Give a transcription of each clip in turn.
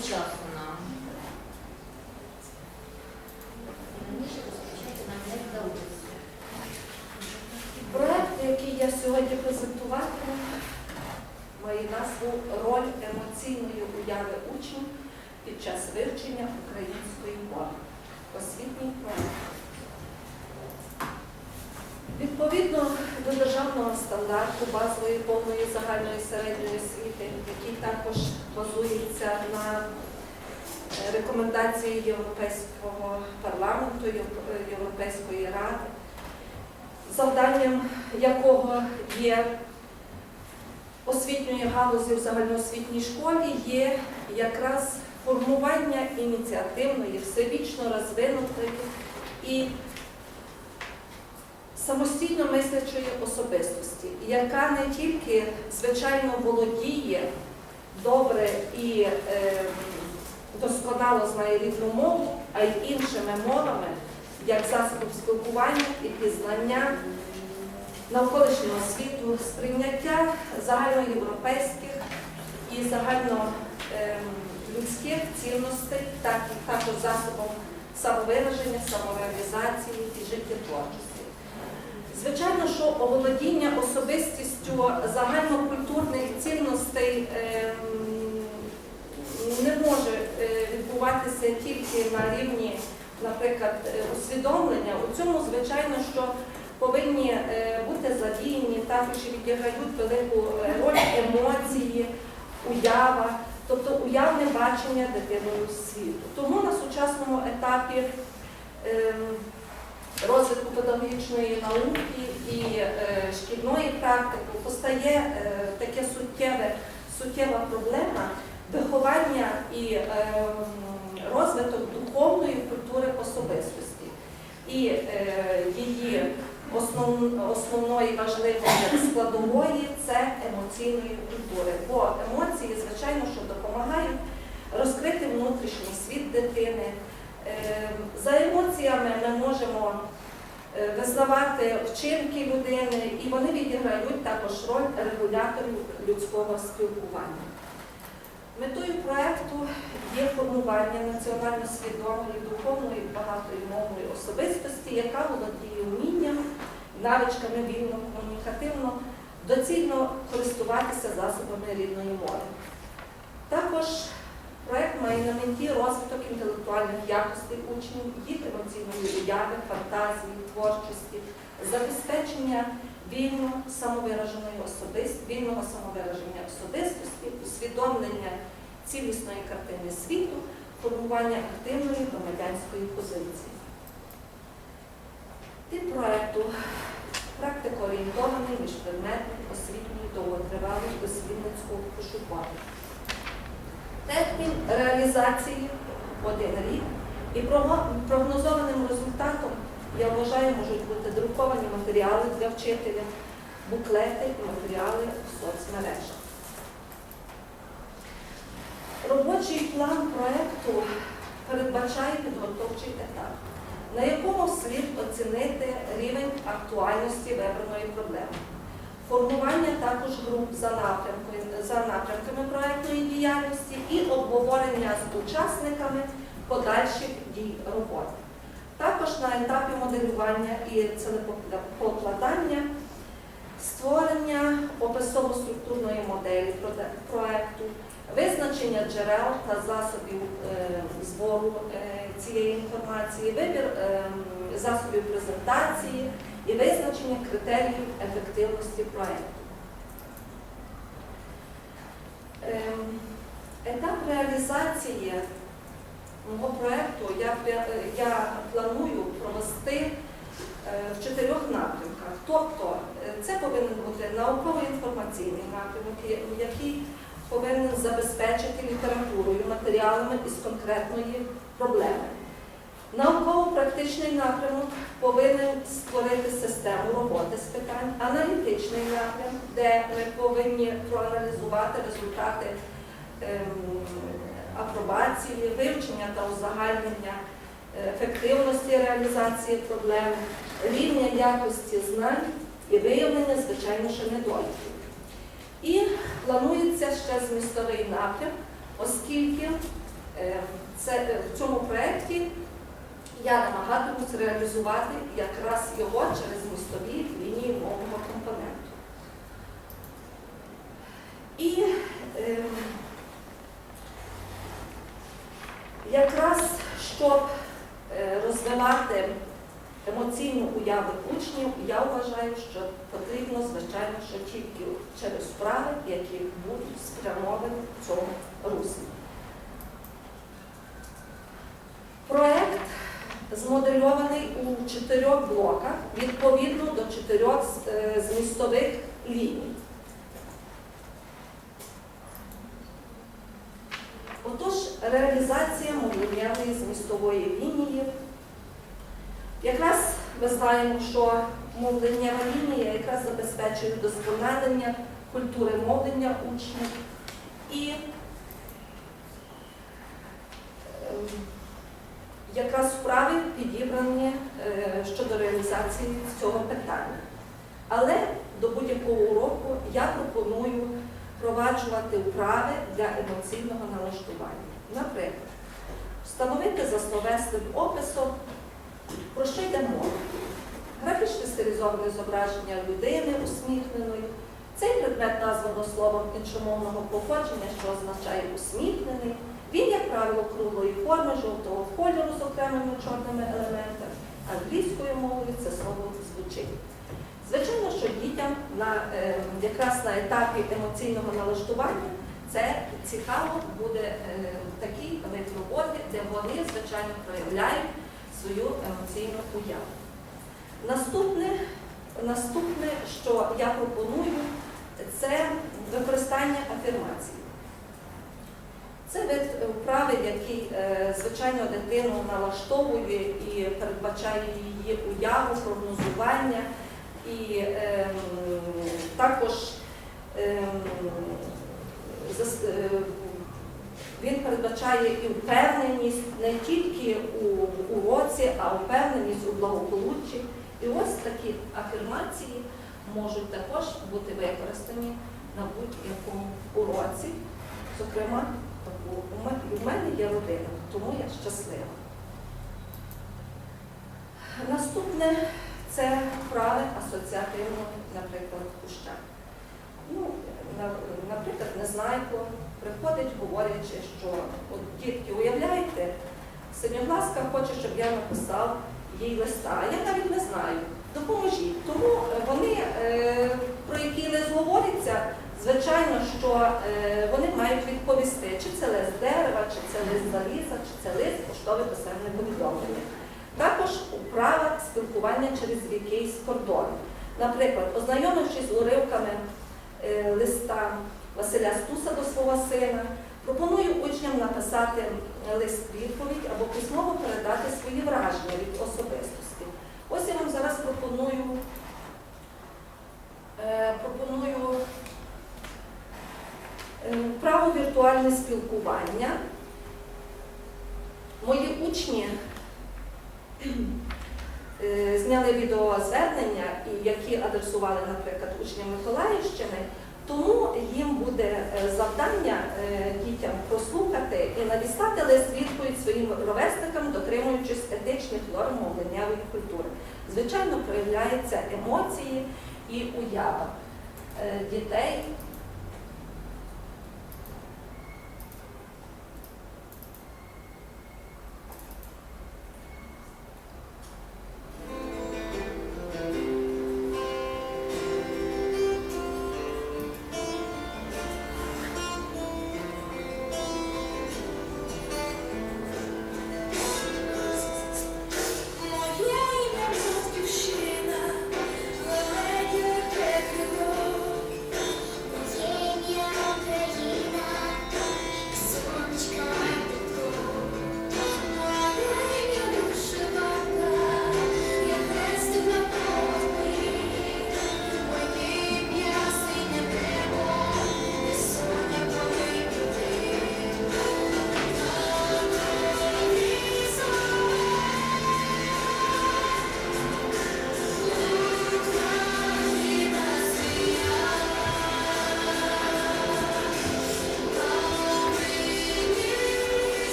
часу Європейського парламенту, Європейської ради, завданням якого є освітньої галузі в загальноосвітній школі, є якраз формування ініціативної, всебічно розвинутої і самостійно мислячої особистості, яка не тільки звичайно володіє добре і е, досконало знає рідну мову, а й іншими мовами, як засобом спілкування і пізнання навколишнього світу, сприйняття загальноєвропейських і загальнолюдських цінностей, так також засобом самовираження, самореалізації і життєтворчості. Звичайно, що оволодіння особистістю загальнокультурних цінностей ем, не може відбуватися тільки на рівні, наприклад, е, усвідомлення. У цьому, звичайно, що повинні е, бути задіяні, також відіграють велику е, роль емоції, уява, тобто уявне бачення дитиною світу. Тому на сучасному етапі ем, розвитку педагогічної науки і шкільної практики постає таке суттєве, суттєва проблема виховання і ем, розвиток духовної культури особистості і е, її основ, основної важливої складової це емоційної культури. Бо емоції, звичайно, що допомагають розкрити внутрішній світ дитини. Е, За емоціями ми можемо е, визнавати вчинки людини, і вони відіграють також роль регуляторів людського спілкування. Метою проекту є формування національно свідомої, духовної, багатої мовної особистості, яка володіє вмінням, навичками вільно, комунікативно, доцільно користуватися засобами рідної мови. Також проект має на меті розвиток інтелектуальних якостей учнів, їх емоційної уяви, фантазії, творчості, забезпечення вільно самовираженої особистості, вільного самовираження особистості, усвідомлення цілісної картини світу, формування активної громадянської позиції. Тип проекту практикоорієнтований міжпредметний, освітній, довготривалий, дослідницького пошуковий. Термін реалізації один рік і прогнозованим результатом, я вважаю, можуть бути друковані матеріали для вчителя, буклети і матеріали в соцмережах. Робочий план проєкту передбачає підготовчий етап, на якому слід оцінити рівень актуальності вибраної проблеми. Формування також груп за напрямками, за напрямками проєктної діяльності і обговорення з учасниками подальших дій роботи. Також на етапі моделювання і целепокладання створення описово-структурної моделі проекту, визначення джерел та засобів е, збору е, цієї інформації, вибір е, засобів презентації і визначення критеріїв ефективності проекту. Ем, Етап реалізації мого проєкту я, я планую провести е, в чотирьох напрямках. Тобто е, це повинен бути науково-інформаційний напрямок, який повинен забезпечити літературою, матеріалами із конкретної проблеми. Науково-практичний напрямок повинен створити систему роботи з питань, аналітичний напрям, де ми повинні проаналізувати результати ем, апробації, вивчення та узагальнення е, ефективності реалізації проблем, рівня якості знань і виявлення, звичайно, що недоліків. І планується ще змістовий напрям, оскільки Е, Це е, в цьому проєкті я намагатимусь реалізувати якраз його через містові лінії мовного компоненту. І ем, якраз щоб е, розвивати емоційну уяву учнів, я вважаю, що потрібно, звичайно, що тільки через вправи, які будуть спрямовані в цьому руслі. Проект змодельований у чотирьох блоках відповідно до чотирьох е, змістових ліній. Реалізація мовленнєвої змістової лінії. Якраз ми знаємо, що мовленнєва лінія якраз забезпечує вдосконалення культури мовлення учнів і ем, якраз вправи підібрані е, щодо реалізації цього питання. Але до будь-якого уроку я пропоную впроваджувати вправи для емоційного налаштування. Наприклад, встановити засновеслим описом, про що йде мова. Графічне стилізоване зображення людини усміхненої. Цей предмет названо словом іншомовного походження, що означає усміхнений. Він, як правило, круглої форми, жовтого кольору з окремими чорними елементами. Англійською мовою це слово звучить. Звичайно, що дітям на, е, якраз на етапі емоційного налаштування це цікаво буде е, такий вид роботи, де вони, звичайно, проявляють свою емоційну уяву. Наступне, наступне, що я пропоную, це використання афірмації. Це вид вправи, який, е, звичайно, дитину налаштовує і передбачає її уяву, прогнозування. І ем, також ем, він передбачає і впевненість не тільки у уроці, а впевненість у благополуччі. І ось такі афірмації можуть також бути використані на будь-якому уроці. Зокрема, у мене- є родина, тому я щаслива. Наступне це вправи асоціативно, наприклад, куща. Ну, наприклад, Незнайко приходить, говорячи, що от дітки, уявляєте, Синьогласка хоче, щоб я написав їй листа. Я навіть не знаю. Допоможіть. Тому е, вони, е, про який лист говориться, звичайно, що е, вони мають відповісти, чи це лист дерева, чи це лист заліза, чи це лист поштове писемне повідомлення. Також вправа спілкування через якийсь кордон. Наприклад, ознайомившись з уривками листа Василя Стуса до свого сина, пропоную учням написати лист відповідь або письмово передати свої враження від особистості. Ось я вам зараз пропоную, е, пропоную е, право віртуальне спілкування. Мої учні е, зняли відеозвернення, які адресували, наприклад, учням Миколаївщини, тому їм буде е, завдання е, дітям прослухати і надіслати лист відповідь своїм ровесникам, дотримуючись етичних норм мовленнявої культури. Звичайно, проявляються емоції і уява е, дітей.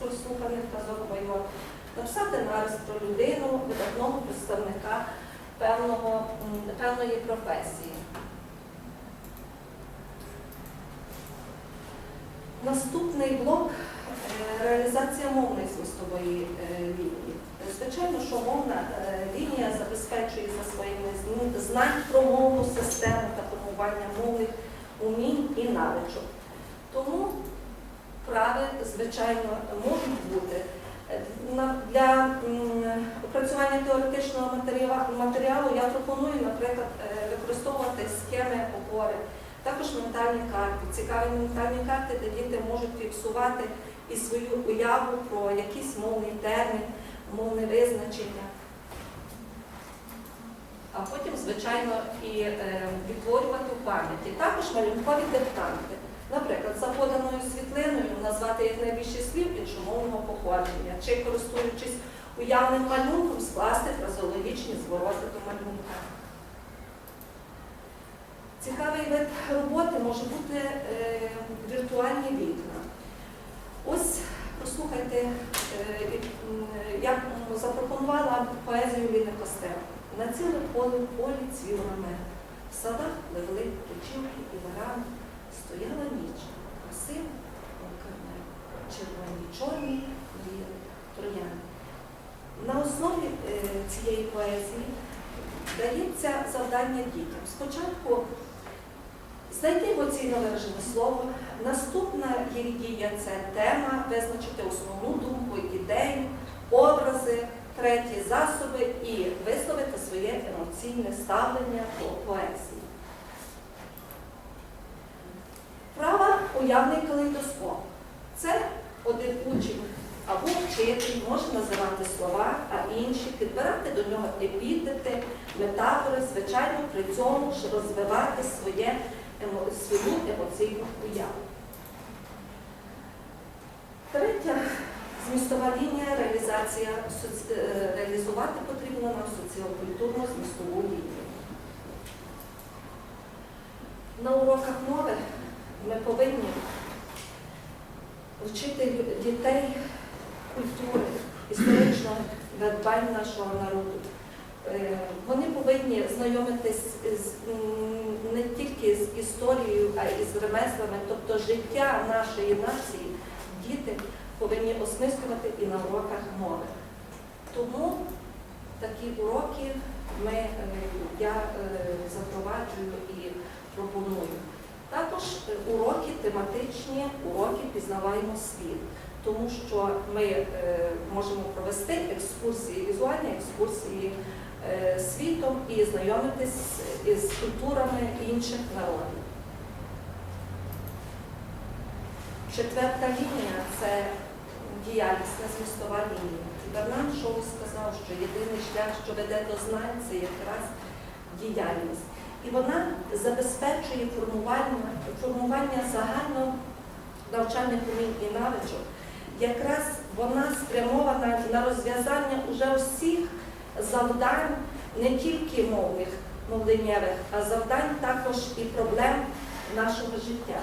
Прослуханих казок байок, написати нарис про людину, видатного представника певного, певної професії. Наступний блок е, реалізація мовної змістової е, лінії. Звичайно, що мовна е, лінія забезпечує за своїми знань про мовну систему та формування мовних умінь і навичок. Тому вправи, звичайно, можуть бути. Е, Для опрацювання теоретичного матеріалу, я пропоную, наприклад, е, використовувати схеми опори, також ментальні карти, цікаві ментальні карти, де діти можуть фіксувати і свою уяву про якийсь мовний термін, мовне визначення. А потім, звичайно, і е, відтворювати у пам'яті. Також малюнкові диктанти. Наприклад, за поданою світлиною назвати якнайбільше слів іншомовного походження, чи користуючись уявним малюнком, скласти фразеологічні звороти до малюнка. Цікавий вид роботи може бути е, віртуальні вікна. Ось прослухайте, е, я запропонувала поезію Ліни Костенко. На ціле поле полі цвів намет. В садах пливли річівки і варани. Стояла ніч, красива окрема, червоні, чорні білі трояни. На основі е, цієї поезії дається завдання дітям. Спочатку знайти емоційно виражене слово. Наступна її дія це тема, визначити основну думку, ідею, образи, треті засоби і висловити своє емоційне ставлення до поезії. Права уявний калейдоскоп. Це один учень або вчитель може називати слова, а інші підбирати до нього епітети, метафори, звичайно, при цьому ж розвивати своє, свою емоційну уяву. Третя змістова лінія реалізація е, реалізувати потрібно нам соціокультурну змістову лінію. На уроках мови ми повинні вчити дітей культури, історичного надбань нашого народу. Е, Вони повинні знайомитись з, не тільки з історією, а й з ремеслами, тобто життя нашої нації діти повинні осмислювати і на уроках мови. Тому такі уроки ми, е, я е, запроваджую і пропоную. Також е, уроки тематичні, уроки пізнаваємо світ, тому що ми е, можемо провести екскурсії, візуальні екскурсії е, світом і знайомитись із культурами інших народів. Четверта лінія це діяльність, змістова лінія. Бернан Шоу сказав, що єдиний шлях, що веде до знань, це якраз діяльність. І вона забезпечує формування, формування загально навчальних умінь і навичок. Якраз вона спрямована на розв'язання уже усіх завдань, не тільки мовних, мовленнєвих, а завдань також і проблем нашого життя.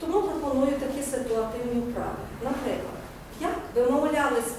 Тому пропоную такі ситуативні вправи. Наприклад, як вимовлялись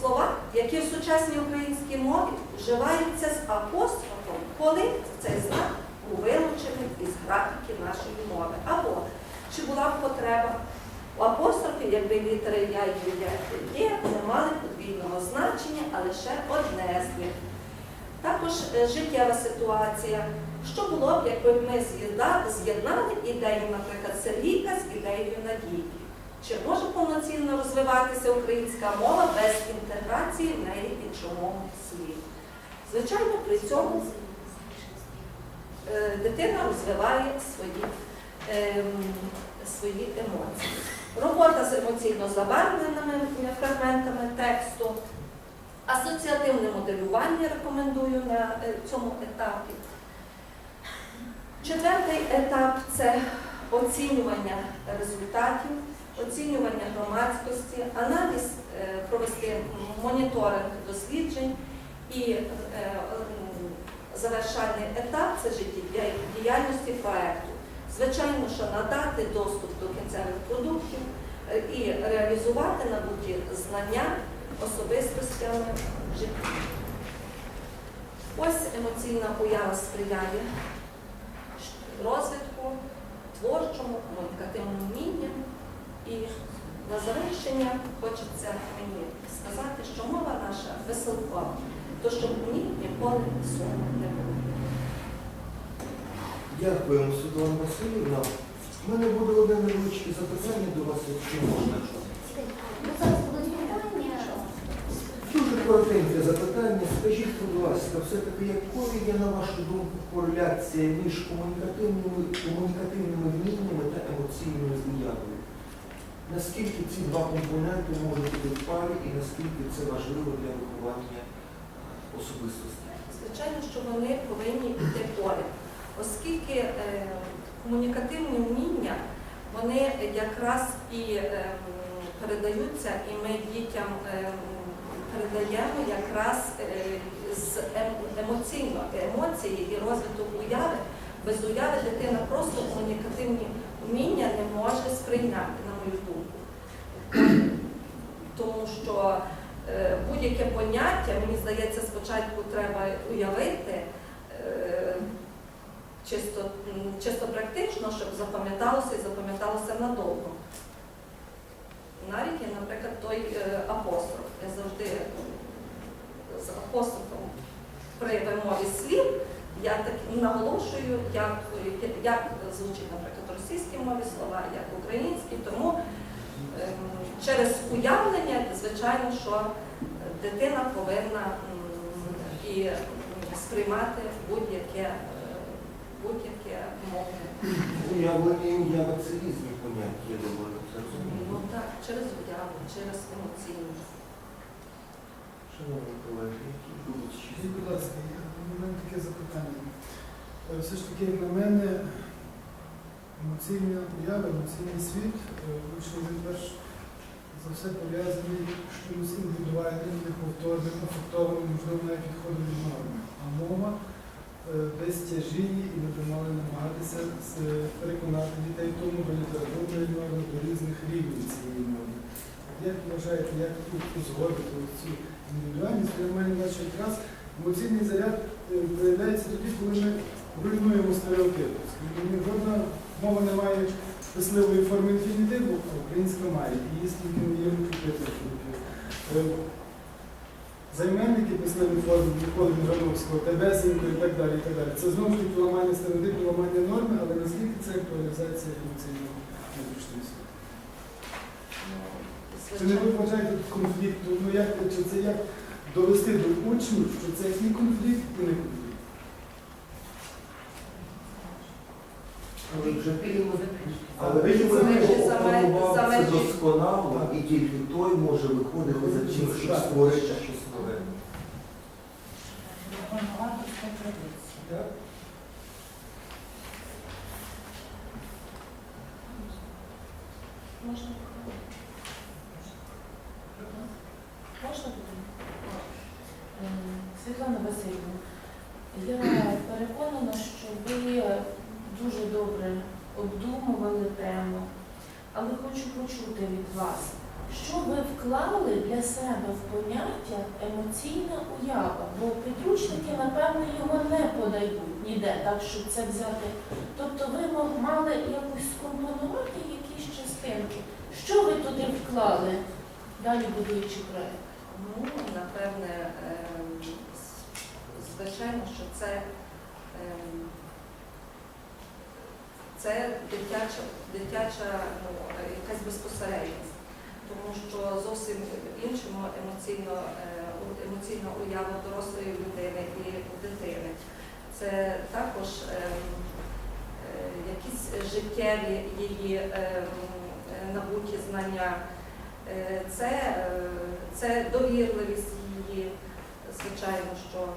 слова, які в сучасній українській мові вживаються з апострофом, коли цей знак був вилучений із графіки нашої мови. Або чи була б потреба у апострофі, якби літери Я, Ю, Я, Є не мали подвійного значення, а лише одне з них. Також е, життєва ситуація. Що було б, якби ми з'єдна- з'єднали ідею, наприклад, Сергійка з ідеєю Надійки? Чи може повноцінно розвиватися українська мова без інтеграції в неї іншомовних слів? Звичайно, при цьому е, дитина розвиває свої, ем, свої емоції. Робота з емоційно забарвленими фрагментами тексту, асоціативне моделювання рекомендую на е, цьому етапі. Четвертий етап це оцінювання результатів, оцінювання громадськості, аналіз, е, провести моніторинг досліджень і е, завершальний етап це життєдіяльності проекту. Звичайно, що надати доступ до кінцевих продуктів е, і реалізувати набуті знання особистостями в житті. Ось емоційна уява сприяє розвитку, творчому, комунікативному вмінням. І на завершення хочеться мені сказати, що мова наша веселкова, то щоб ній ніколи суму не було. Дякуємо, Світлана Васильівна. У мене буде одне невеличке запитання до вас, якщо можна. Ну, зараз будуть питання. Дуже коротеньке запитання. Скажіть, будь ласка, все-таки якою є, на вашу думку, кореляція між комунікативними, комунікативними вміннями та емоційною уявою? Наскільки ці два компоненти можуть бути в парі і наскільки це важливо для виховання особистості? Звичайно, що вони повинні йти поряд, оскільки е, комунікативні вміння вони якраз і е, передаються, і ми дітям е, передаємо якраз е, з ем- емоційно емоції і розвиток уяви. Без уяви дитина просто комунікативні вміння не може сприйняти, на мою думку. Тому що будь-яке поняття, мені здається, спочатку треба уявити е, чисто, чисто практично, щоб запам'яталося і запам'яталося надовго. Навіть, наприклад, той е, апостроф. Я завжди е, з апострофом при вимові слів я так наголошую, як, як звучить, наприклад, в російській мові слова, як в українській, тому через уявлення, звичайно, що дитина повинна і сприймати будь-яке е, будь-яке мовне. Уявлення і уява це різні поняття, я думаю, це Ну так, через уяву, через емоційність. Шановні колеги, які будуть ще будь ласка, у мене таке запитання. Е, Все ж таки, на мене, емоційна уява, емоційний світ, е, він перш за все пов'язаний з чимось індивідуальним, неповторним, афектованим, можливо, навіть відходом від норми. А мова е, десь тяжіє і ми б мали намагатися переконати дітей тому до літературної норми, до різних рівнів цієї норми. Як вважаєте, як узгодити цю індивідуальність? Для мене наче якраз емоційний заряд е, проявляється тоді, коли ми руйнуємо стереотипи. Жодна мова не має писливої форми інфінітиву, а українська має. Є стільки є інфінітив. Займенники писливої форми Миколи Міжановського, Тебесенко і так далі. і так далі. Це знову ж таки ламання стереотипів, ламання норми, але наскільки це актуалізація емоційного внутрішнього світу? Чи не ви вважаєте конфлікту? Ну як чи це як довести до учнів, що це і конфлікт, і не конфлікт? Але вже Але але ви він ж це досконало, і тільки той може виходити за чим, щоб Так. створити щось нове. Так? Можна? Можна буде? Е, Світлана Васильівна, я переконана, що ви дуже добре обдумували тему, але хочу почути від вас, що ви вклали для себе в поняття емоційна уява? Бо підручники, напевно, його не подають ніде, так щоб це взяти. Тобто ви мали якось скомпонувати якісь частинки. Що ви туди вклали, далі будуючи проект? Ну, напевне, ем, звичайно, що це, ем, це дитяча, дитяча ну, якась безпосередність, тому що зовсім іншому емоційно, е, емоційна уява дорослої людини і дитини. Це також ем, е, якісь життєві її е, набуті знання. Е, Це, е, це довірливість її, звичайно, що